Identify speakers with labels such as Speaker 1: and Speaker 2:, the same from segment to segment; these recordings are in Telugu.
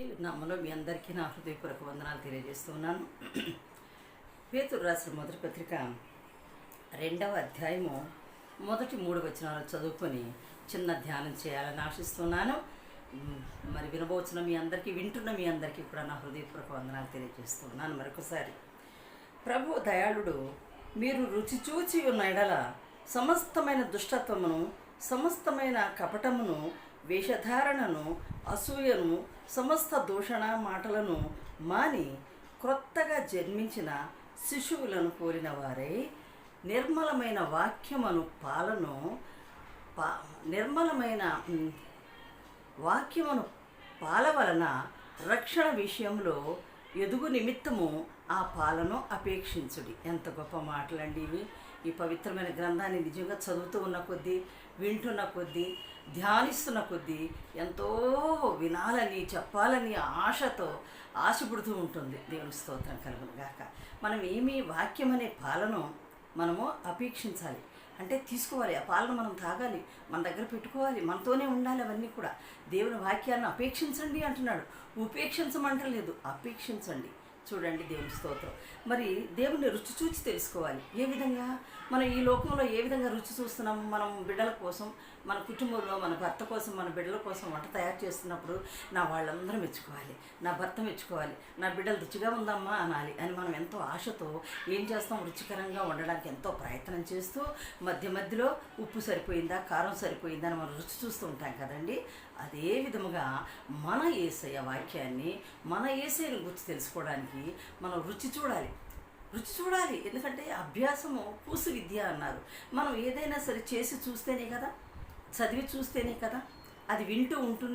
Speaker 1: ఈ నామలో మీ అందరికీ నా హృదయపూర్వక వందనాలు తెలియజేస్తున్నాను. పేతురు రాసిన మొదటి పత్రిక రెండవ అధ్యాయము మొదటి మూడు వచనాలు చదువుకొని చిన్న ధ్యానం చేయాలని ఆశిస్తున్నాను. మరి వినబోచిన మీ అందరికీ వింటున్న మీ అందరికీ కూడా నా హృదయపూర్వక వందనాలు తెలియజేస్తున్నాను. మరొకసారి ప్రభు దయాళుడు మీరు రుచి చూచి ఉన్న ఎడల సమస్తమైన దుష్టత్వమును సమస్తమైన కపటమును వేషధారణను అసూయను సమస్త దూషణ మాటలను మాని క్రొత్తగా జన్మించిన శిశువులను కోరిన వారై నిర్మలమైన వాక్యమును పాలను పా నిర్మలమైన వాక్యమును పాల వలన రక్షణ విషయంలో ఎదుగు నిమిత్తము ఆ పాలను అపేక్షించుడి. ఎంత గొప్ప మాటలండి ఇవి. ఈ పవిత్రమైన గ్రంథాన్ని నిజంగా చదువుతూ ఉన్న కొద్దీ వింటున్న కొద్దీ ధ్యానిస్తున్న కొద్దీ ఎంతో వినాలని చెప్పాలని ఆశతో ఆశపడుతూ ఉంటుంది. దేవుని స్తోత్రం కలుగును గాక. మనం ఏమి వాక్యం అనే పాలను మనము అపేక్షించాలి. అంటే తీసుకోవాలి. ఆ పాలన మనం తాగాలి. మన దగ్గర పెట్టుకోవాలి. మనతోనే ఉండాలి అవన్నీ కూడా. దేవుని వాక్యాన్ని అపేక్షించండి అంటున్నాడు. ఉపేక్షించమంటలేదు. అపేక్షించండి. చూడండి దేవుని స్తోత్రం. మరి దేవుని రుచి చూచి తెలుసుకోవాలి. ఏ విధంగా? మనం ఈ లోకంలో ఏ విధంగా రుచి చూస్తున్నాం మనం బిడ్డల కోసం మన కుటుంబంలో మన భర్త కోసం మన బిడ్డల కోసం వంట తయారు చేస్తున్నప్పుడు నా వాళ్ళందరూ మెచ్చుకోవాలి. నా భర్త మెచ్చుకోవాలి. నా బిడ్డలు రుచిగా ఉందమ్మా అనాలి అని మనం ఎంతో ఆశతో ఏం చేస్తాం? రుచికరంగా ఉండడానికి ఎంతో ప్రయత్నం చేస్తూ మధ్య మధ్యలో ఉప్పు సరిపోయిందా? కారం సరిపోయిందా? అని మనం రుచి చూస్తూ ఉంటాం కదండి. అదే విధముగా మన ఏసయ్య వాక్యాన్ని మన ఏసైని గుర్తు తెలుసుకోవడానికి మనం రుచి చూడాలి. రుచి చూడాలి. ఎందుకంటే అభ్యాసము పూసు విద్య అన్నారు. మనం ఏదైనా సరే చేసి చూస్తేనే కదా చదివి చూస్తేనే కదా అది వింటూ ఉంటు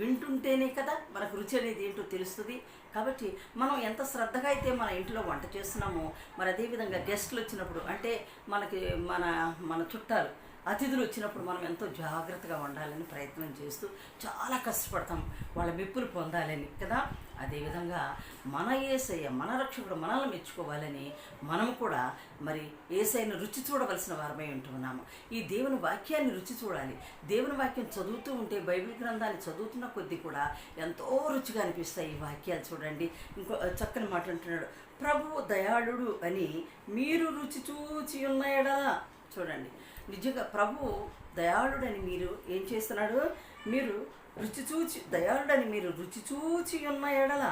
Speaker 1: వింటుంటేనే కదా మనకు రుచి అనేది ఏంటో తెలుస్తుంది. కాబట్టి మనం ఎంత శ్రద్ధగా అయితే మన ఇంట్లో వంట చేస్తున్నామో మరి అదేవిధంగా గెస్ట్లు వచ్చినప్పుడు అంటే మనకి మన మన చుట్టాలు అతిథులు వచ్చినప్పుడు మనం ఎంతో జాగ్రత్తగా ఉండాలని ప్రయత్నం చేస్తూ చాలా కష్టపడతాం. వాళ్ళ మెప్పులు పొందాలని కదా? అదేవిధంగా మన ఏసయ్య మన రక్షకుడు మనల్ని మెచ్చుకోవాలని మనం కూడా మరి ఏసైను రుచి చూడవలసిన వారమై ఉంటున్నాము ఈ దేవుని వాక్యాన్ని రుచి చూడాలి. దేవుని వాక్యం చదువుతూ ఉంటే బైబిల్ గ్రంథాన్ని చదువుతున్న కొద్దీ కూడా ఎంతో రుచిగా అనిపిస్తాయి ఈ వాక్యాలు చూడండి. ఇంకో చక్కని మాట ప్రభు దయాళుడు అని మీరు రుచి చూచి ఉన్నాయడా చూడండి. నిజంగా ప్రభు దయాళుడని మీరు ఏం చేస్తున్నాడు? మీరు రుచి చూచి దయాళుడని మీరు రుచి చూచి ఉన్న ఎడల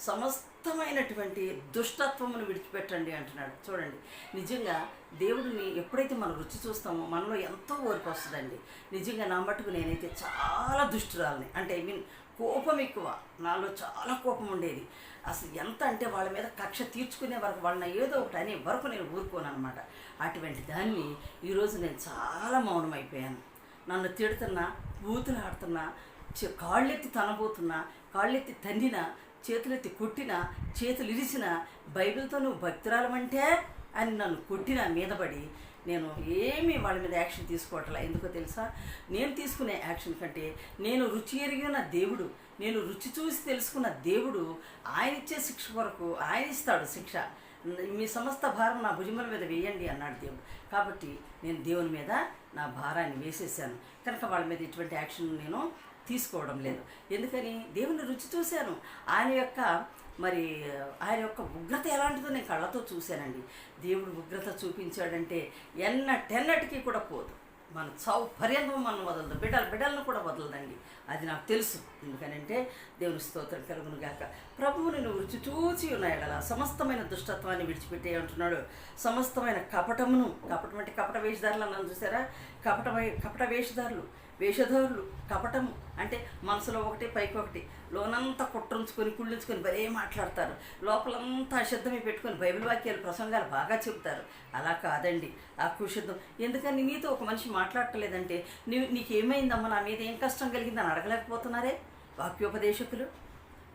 Speaker 1: సమస్తమైనటువంటి దుష్టత్వమును విడిచిపెట్టండి అంటున్నాడు. చూడండి నిజంగా దేవుడిని ఎప్పుడైతే మనం రుచి చూస్తామో మనలో ఎంతో ఓర్పు వస్తుందండి. నిజంగా నా మటుకు నేనైతే చాలా దుష్టురాలని. అంటే ఐ మీన్ కోపం ఎక్కువ. నాలో చాలా కోపం ఉండేది. అసలు ఎంత అంటే వాళ్ళ మీద కక్ష తీర్చుకునే వరకు వాళ్ళని ఏదో ఒకటి అనే వరకు నేను ఊరుకోను అనమాట అటువంటి దాన్ని ఈరోజు నేను చాలా మౌనం అయిపోయాను నన్ను తిడుతున్నా బూతులు ఆడుతున్నా కాళ్ళెత్తి తనబోతున్నా కాళ్ళెత్తి తన్నినా చేతులెత్తి కొట్టినా చేతులు ఇరిసిన బైబిల్తో నువ్వు భక్తురాలమంటే అని నన్ను కొట్టిన మీదపడి నేను ఏమీ వాళ్ళ మీద యాక్షన్ తీసుకోవట్లా. ఎందుకో తెలుసా? నేను తీసుకునే యాక్షన్ కంటే నేను రుచి ఎరిగిన దేవుడు నేను రుచి చూసి తెలుసుకున్న దేవుడు ఆయన ఇచ్చే శిక్ష కొరకు ఆయన ఇస్తాడు శిక్ష. మీ సమస్త భారం నా భుజముల మీద వేయండి అన్నాడు దేవుడు. కాబట్టి నేను దేవుని మీద నా భారాన్ని వేసేసాను. కనుక వాళ్ళ మీద ఇటువంటి యాక్షన్ నేను తీసుకోవడం లేదు. ఎందుకని? దేవుని రుచి చూశాను. ఆయన యొక్క మరి ఆయన యొక్క ఉగ్రత ఎలాంటిదో నేను కళ్ళతో చూశానండి. దేవుడు ఉగ్రత చూపించాడంటే ఎన్న టెన్నటికి కూడా పోదు. మన చావు పర్యంతం మనం వదలదు. బిడ్డలు బిడ్డలను కూడా వదలదండి. అది నాకు తెలుసు. ఎందుకనంటే దేవుని స్తోత్రం కలుగును గాక. ప్రభువుని నువ్వు రుచి చూచి ఉన్నాయడలా సమస్తమైన దుష్టత్వాన్ని విడిచిపెట్టే అంటున్నాడు. సమస్తమైన కపటమును కపటం అంటే కపట వేషధారులు అన్నాను చూసారా? కపటమై కపట వేషధారులు. వేషధారులు కపటము అంటే మనసులో ఒకటి పైకి ఒకటి. లోనంతా కుట్రంచుకొని కుళ్ళించుకొని భలే మాట్లాడతారు. లోపలంతా అశుద్ధమే పెట్టుకొని బైబిల్ వాక్యాలు ప్రసంగాలు బాగా చెబుతారు. అలా కాదండి. ఆ కుశుద్ధం ఎందుకని నీతో ఒక మనిషి మాట్లాడటలేదంటే నీవు నీకేమైందమ్మా? నా మీద ఏం కష్టం కలిగిందని అడగలేకపోతున్నారే? వాక్యోపదేశకులు?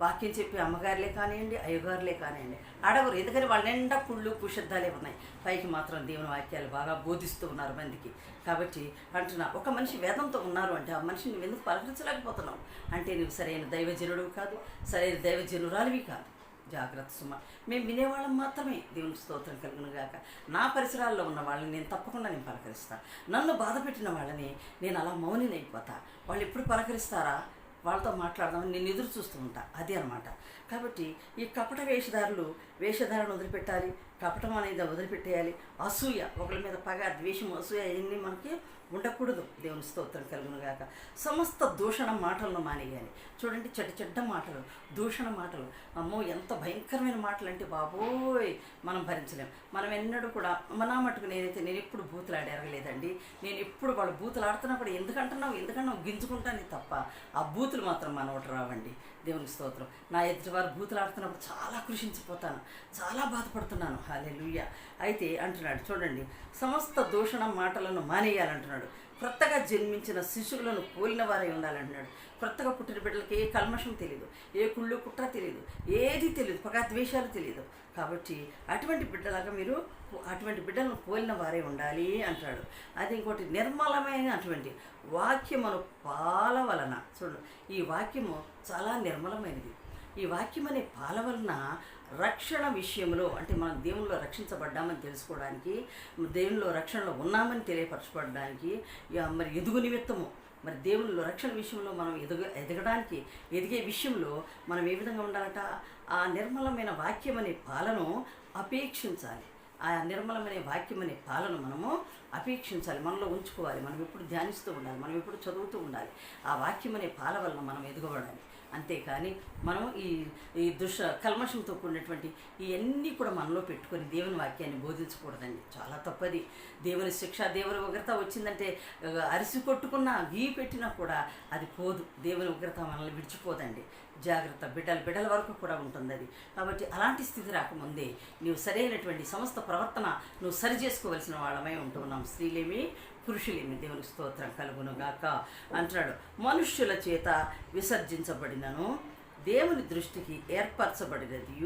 Speaker 1: వాక్యం చెప్పి అమ్మగారులే కానివ్వండి అయ్యగారులే కానివ్వండి. అడగరు ఎందుకని వాళ్ళ నిండా కుళ్ళు కుషద్ధాలే ఉన్నాయి. పైకి మాత్రం దేవుని వాక్యాలు బాగా బోధిస్తూ ఉన్నారు మందికి. కాబట్టి అంటున్నా ఒక మనిషి వేదంతో ఉన్నారు అంటే ఆ మనిషిని నువ్వు ఎందుకు పలకరించలేకపోతున్నావు? అంటే నువ్వు సరైన దైవజనుడు కాదు సరైన దైవజనురాలివి కాదు. జాగ్రత్త సుమ. మేము వినేవాళ్ళం మాత్రమే దేవుని స్తోత్రం కలుగును గాక. నా పరిసరాల్లో ఉన్న వాళ్ళని నేను తప్పకుండా నేను పలకరిస్తా. నన్ను బాధ పెట్టిన వాళ్ళని నేను అలా మౌనినైపోతా. వాళ్ళు ఎప్పుడు పలకరిస్తారా? వాళ్ళతో మాట్లాడదామని నేను ఎదురు చూస్తూ ఉంటా. అది అనమాట కాబట్టి ఈ కపట వేషధారులు వేషధారణ వదిలిపెట్టాలి. కపటం అనేది వదిలిపెట్టేయాలి. అసూయ ఒకరి మీద పగ ద్వేషం అసూయ ఇవన్నీ మనకి ఉండకూడదు. దేవుని స్తోత్రం కలుగునుగాక సమస్త దూషణ మాటలను మానేయాలి. చూడండి చెడ్డ చెడ్డ మాటలు దూషణ మాటలు. అమ్మో ఎంత భయంకరమైన మాటలు అంటే బాబోయ్! మనం భరించలేం. మనం ఎన్నడూ కూడా మన మటుకు నేనైతే నేను ఎప్పుడు బూతులాడి ఎరగలేదండి. నేను ఎప్పుడు వాళ్ళు బూతులు ఆడుతున్నప్పుడు ఎందుకంటున్నావు ఎందుకన్నావు గింజుకుంటాను తప్ప ఆ బూతులు మాత్రం మన ఒకటి రావండి. దేవుని స్తోత్రం. నా ఎదుటి వారు బూతులు ఆడుతున్నప్పుడు చాలా కృషించిపోతాను. చాలా బాధపడుతున్నాను. హాలెలుయ్య అయితే అంటున్నాడు చూడండి సమస్త దూషణ మాటలను మానేయాలంటున్నాడు. క్రొత్తగా జన్మించిన శిశువులను పోలిన వారై ఉండాలంటున్నాడు. క్రొత్తగా పుట్టిన బిడ్డలకి ఏ కల్మషం తెలియదు ఏ కుళ్ళు కుట్ర తెలియదు ఏది తెలియదు పగా ద్వేషాలు తెలియదు కాబట్టి అటువంటి బిడ్డలాగా మీరు అటువంటి బిడ్డలను పోలిన వారే ఉండాలి అంటాడు అది ఇంకోటి నిర్మలమైన అటువంటి వాక్యమును పాల వలన. చూడు ఈ వాక్యము చాలా నిర్మలమైనది. ఈ వాక్యం అనే పాల వలన రక్షణ విషయంలో అంటే మనం దేవునిలో రక్షించబడ్డామని తెలుసుకోవడానికి దేవునిలో రక్షణలో ఉన్నామని తెలియపరచబడడానికి మరి ఎదుగు నిమిత్తము మరి దేవునిలో రక్షణ విషయంలో మనం ఎదుగ ఎదగడానికి ఎదిగే విషయంలో మనం ఏ విధంగా ఉండాలట? ఆ నిర్మలమైన వాక్యం అనే పాలను అపేక్షించాలి. ఆ నిర్మలమైన వాక్యం అనే పాలను మనము అపేక్షించాలి. మనలో ఉంచుకోవాలి. మనం ఎప్పుడు ధ్యానిస్తూ ఉండాలి. మనం ఎప్పుడు చదువుతూ ఉండాలి. ఆ వాక్యం అనే పాల వలన మనం ఎదుగబడాలి. అంతేకాని మనం ఈ ఈ దుష కల్మషంతో కూడినటువంటి ఇవన్నీ కూడా మనలో పెట్టుకొని దేవుని వాక్యాన్ని బోధించకూడదండి. చాలా తప్పది. దేవుని శిక్ష దేవుని ఉగ్రత వచ్చిందంటే అరిసి కొట్టుకున్నా గీ పెట్టినా కూడా అది పోదు. దేవుని ఉగ్రత మనల్ని విడిచిపోదండి. జాగ్రత్త. బిడ్డల బిడ్డల వరకు కూడా ఉంటుంది అది కాబట్టి అలాంటి స్థితి రాకముందే నువ్వు సరైనటువంటి సమస్త ప్రవర్తన నువ్వు సరి చేసుకోవలసిన వాళ్ళమై ఉంటున్నాం. స్త్రీలేమి పురుషులేమి? దేవుని స్తోత్రం కలుగునుగాక అంటున్నాడు. మనుష్యుల చేత విసర్జించబడినను దేవుని దృష్టికి ఏర్పరచబడినది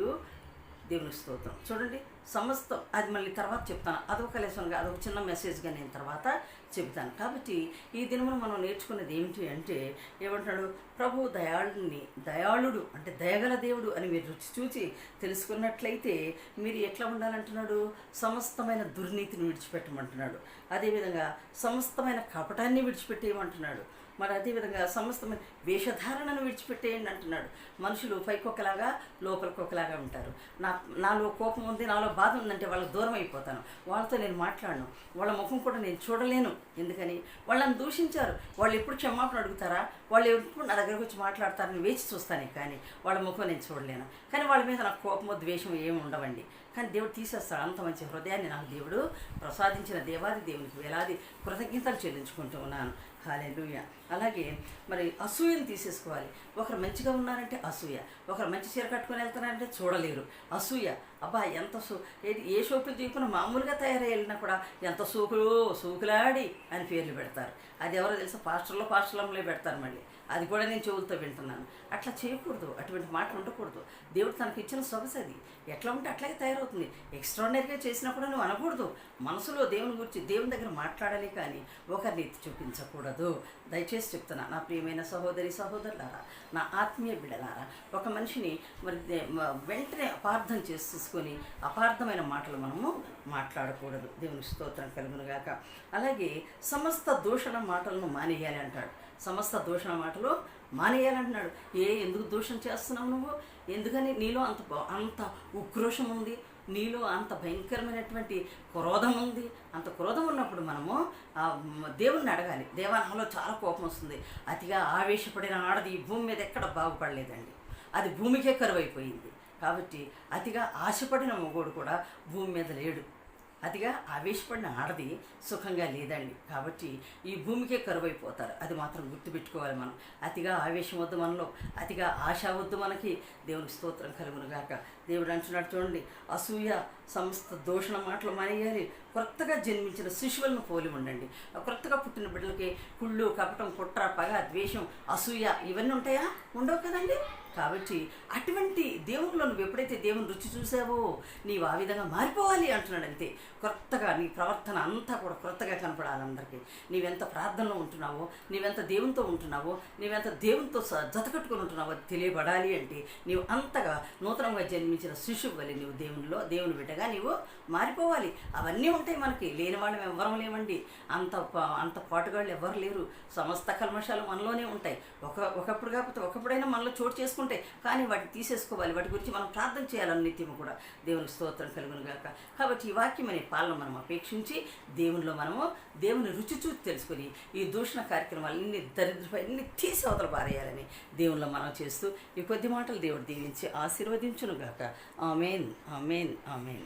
Speaker 1: దేవుని స్తోత్రం. చూడండి. సమస్తం. అది మళ్ళీ తర్వాత చెప్తాను. అదొక లెసన్గా అదొక చిన్న మెసేజ్గా నేను తర్వాత చెబుతాను. కాబట్టి ఈ దినమును మనం నేర్చుకున్నది ఏమిటి అంటే ఏమంటున్నాడు? ప్రభు దయాళుని దయాళుడు అంటే దయగల దేవుడు అని మీరు రుచి చూచి తెలుసుకున్నట్లయితే మీరు ఎట్లా ఉండాలంటున్నాడు? సమస్తమైన దుర్నీతిని విడిచిపెట్టమంటున్నాడు. అదేవిధంగా సమస్తమైన కపటాన్ని విడిచిపెట్టేయమంటున్నాడు. మరి అదేవిధంగా సమస్తమైన వేషధారణను విడిచిపెట్టేయండి అంటున్నాడు. మనుషులు పైకొకలాగా లోపలికొకలాగా ఉంటారు. నా నాలో కోపం ఉంది నాలో బాధ ఉందంటే వాళ్ళకి దూరం అయిపోతాను. వాళ్ళతో నేను మాట్లాడను. వాళ్ళ ముఖం కూడా నేను చూడలేను. ఎందుకని? వాళ్ళని దూషించారు. వాళ్ళు ఎప్పుడు క్షమాపణ అడుగుతారా? వాళ్ళు ఎప్పుడు నా దగ్గరకు వచ్చి మాట్లాడతారని వేచి చూస్తానే కానీ వాళ్ళ ముఖం నేను చూడలేను. కానీ వాళ్ళ మీద నాకు కోపమో ద్వేషం ఏమి ఉండవండి. కానీ దేవుడు తీసేస్తాడు. అంత మంచి హృదయాన్ని నాకు దేవుడు ప్రసాదించిన దేవాది దేవునికి వేలాది కృతజ్ఞతలు చెల్లించుకుంటూ ఉన్నాను. హాలెలుయ అలాగే మరి అసూయను తీసేసుకోవాలి. ఒకరు మంచిగా ఉన్నారంటే అసూయ. ఒకరు మంచి చీర కట్టుకొని వెళ్తున్నారంటే చూడలేరు. అసూయ. అబ్బా ఎంత సూ ఏది ఏ షోపులు తీసుకున్నా మామూలుగా తయారై వెళ్ళినా కూడా ఎంత సూకులు సూకులాడి అని పేర్లు పెడతారు. అది ఎవరో తెలుసా? పాస్టర్లో పాస్టర్లంలో పెడతారు మళ్ళీ. అది కూడా నేను చెవులతో వింటున్నాను. అట్లా చేయకూడదు. అటువంటి మాట ఉండకూడదు. దేవుడు తనకి ఇచ్చిన సొగసు అది. ఎట్లా ఉంటే అట్లాగే తయారవుతుంది. ఎక్స్ట్రాడినరీగా చేసినా కూడా నువ్వు అనకూడదు. మనసులో దేవుని గురించి దేవుని దగ్గర మాట్లాడాలి కానీ ఒకరిని ఎత్తి చూపించకూడదు. దయచేసి చెప్తున్నా నా ప్రియమైన సహోదరి సహోదరులారా నా ఆత్మీయ బిడ్డలారా ఒక మనిషిని మరి వెంటనే అపార్థం చేసుకొని అపార్థమైన మాటలు మనము మాట్లాడకూడదు. దేవుని స్తోత్రం కలుగునుగాక అలాగే సమస్త దూషణ మాటలను మానేయాలి అంటాడు. సమస్త దూషణ మాటలు మానేయాలంటున్నాడు. ఏ ఎందుకు దూషణ చేస్తున్నావు నువ్వు? ఎందుకని నీలో అంత అంత ఉక్రోషం ఉంది? నీలో అంత భయంకరమైనటువంటి క్రోధం ఉంది? అంత క్రోధం ఉన్నప్పుడు మనము దేవుణ్ణి అడగాలి. దేవా నాలో చాలా కోపం వస్తుంది. అతిగా ఆవేశపడిన ఆడది ఈ భూమి మీద ఎక్కడ బాగుపడలేదండి. అది భూమికే కరువైపోయింది. కాబట్టి అతిగా ఆశపడిన మొగోడు కూడా భూమి మీద లేడు. అతిగా ఆవేశపడిన ఆడది సుఖంగా లేదండి. కాబట్టి ఈ భూమికే కరువైపోతారు. అది మాత్రం గుర్తుపెట్టుకోవాలి మనం. అతిగా ఆవేశం వద్దు మనలో. అతిగా ఆశ వద్దు మనకి. దేవునికి స్తోత్రం కలుగును గాక. దేవుడు అంటున్నాడు చూడండి అసూయ సమస్త దూషణ మాటలు మానేయాలి. కొత్తగా జన్మించిన శిశువులను పోలి ఉండండి. కొత్తగా పుట్టిన బిడ్డలకి కుళ్ళు కపటం కుట్ర పగ ద్వేషం అసూయ ఇవన్నీ ఉంటాయా? ఉండవు కదండి. కాబట్టి అటువంటి దేవునిలో నువ్వు ఎప్పుడైతే దేవుని రుచి చూసావో నీవు ఆ విధంగా మారిపోవాలి అంటున్నాడు అంతే. కొత్తగా నీ ప్రవర్తన అంతా కూడా కొత్తగా కనపడాలి అందరికీ. నీవెంత ప్రార్థనలో ఉంటున్నావో నీవెంత దేవునితో ఉంటున్నావో నీవెంత దేవునితో స- జతకట్టుకుని ఉంటున్నావో తెలియబడాలి అంటే నీవు అంతగా నూతనంగా జన్మించిన శిశువు వలి నీవు దేవునిలో దేవుని బిడ్డ బిడ్డగా నీవు మారిపోవాలి. అవన్నీ ఉంటాయి మనకి. లేని వాళ్ళం ఎవ్వరం లేవండి అంత అంత పాటుగాళ్ళు ఎవ్వరు లేరు. సమస్త కల్మషాలు మనలోనే ఉంటాయి. ఒక ఒకప్పుడు కాకపోతే ఒకప్పుడైనా మనలో చోటు చేసుకుంటాయి. కానీ వాటిని తీసేసుకోవాలి. వాటి గురించి మనం ప్రార్థన చేయాలని నిత్యము కూడా దేవుని స్తోత్రం కలుగును గాక కాబట్టి ఈ వాక్యం అనే పాలన మనం అపేక్షించి దేవునిలో మనము దేవుని రుచి చూసి తెలుసుకొని ఈ దూషణ కార్యక్రమాలన్నీ దరిద్రపై అన్ని తీసి అవతల పారేయాలని దేవునిలో మనం చేస్తూ ఈ కొద్ది మాటలు దేవుడు దీవించి ఆశీర్వదించును గాక ఆమెన్ ఆమెన్ ఆమెన్.